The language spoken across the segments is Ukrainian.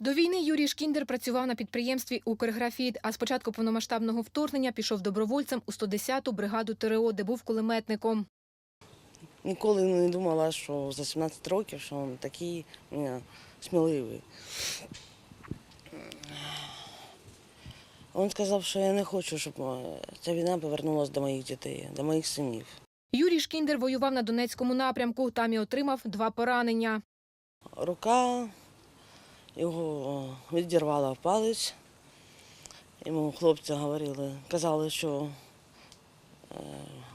До війни Юрій Шкіндер працював на підприємстві «Укрграфіт», а з початку повномасштабного вторгнення пішов добровольцем у 110-ту бригаду ТРО, де був кулеметником. Ніколи не думала, що за 17 років, що він такий е, сміливий. Він сказав, що я не хочу, щоб ця війна повернулася до моїх дітей, до моїх синів. Юрій Шкіндер воював на Донецькому напрямку, там і отримав два поранення. Рука його відірвала палець. Йому хлопці говорили, казали, що е,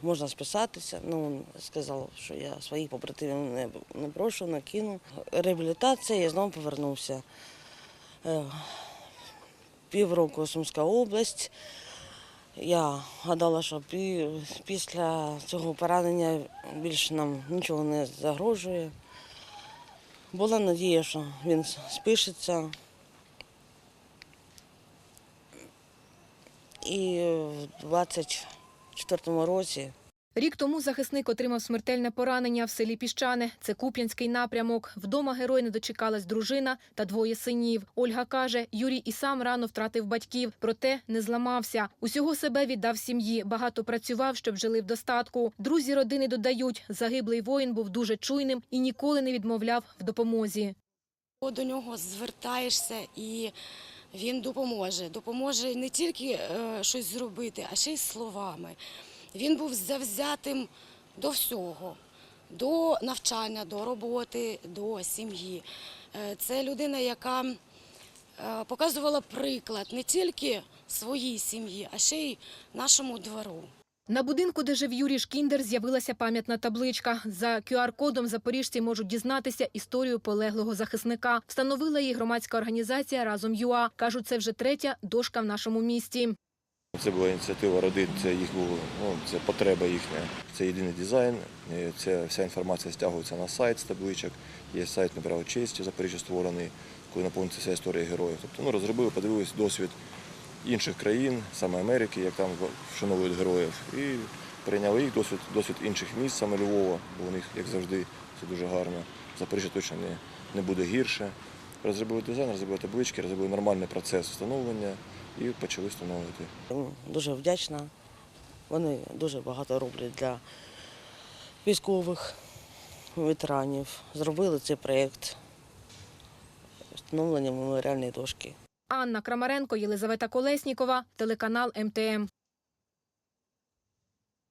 можна списатися. Ну, він сказав, що я своїх побратимів не, не прошу, не кину. Реабілітація, я знову повернувся. Е, Півроку Сумська область. Я гадала, що пі- після цього поранення більше нам нічого не загрожує. Була надія, що він спишеться. І в 24-му році Рік тому захисник отримав смертельне поранення в селі Піщане. Це Куп'янський напрямок. Вдома герой не дочекалась дружина та двоє синів. Ольга каже, Юрій і сам рано втратив батьків, проте не зламався. Усього себе віддав сім'ї. Багато працював, щоб жили в достатку. Друзі родини додають, загиблий воїн був дуже чуйним і ніколи не відмовляв в допомозі. До нього звертаєшся і він допоможе. Допоможе не тільки е, щось зробити, а ще й словами. Він був завзятим до всього, до навчання, до роботи, до сім'ї. Е, Це людина, яка е, показувала приклад не тільки своїй сім'ї, а ще й нашому двору. На будинку, де жив Юрій Шкіндер, з'явилася пам'ятна табличка. За QR-кодом запоріжці можуть дізнатися історію полеглого захисника. Встановила її громадська організація Разом ЮА. кажуть, це вже третя дошка в нашому місті. Це була ініціатива родин, це їх було, ну, це потреба їхня. Це єдиний дизайн. Це вся інформація стягується на сайт з табличок. Є сайт «Набрав честі в Запоріжжі створений, коли наповниться вся історія героїв. Тобто ну, розробили, подивились досвід інших країн, саме Америки, як там вшановують героїв. І прийняли їх досвід, досвід інших міст, саме Львова, бо у них, як завжди, це дуже гарно. Запоріжжя точно не, не буде гірше. Розробили дизайн, розробили таблички, розробили нормальний процес встановлення і почали встановлювати. Дуже вдячна. Вони дуже багато роблять для військових ветеранів. Зробили цей проєкт встановлення меморіальної дошки. Анна Крамаренко, Єлизавета Колеснікова, телеканал МТМ.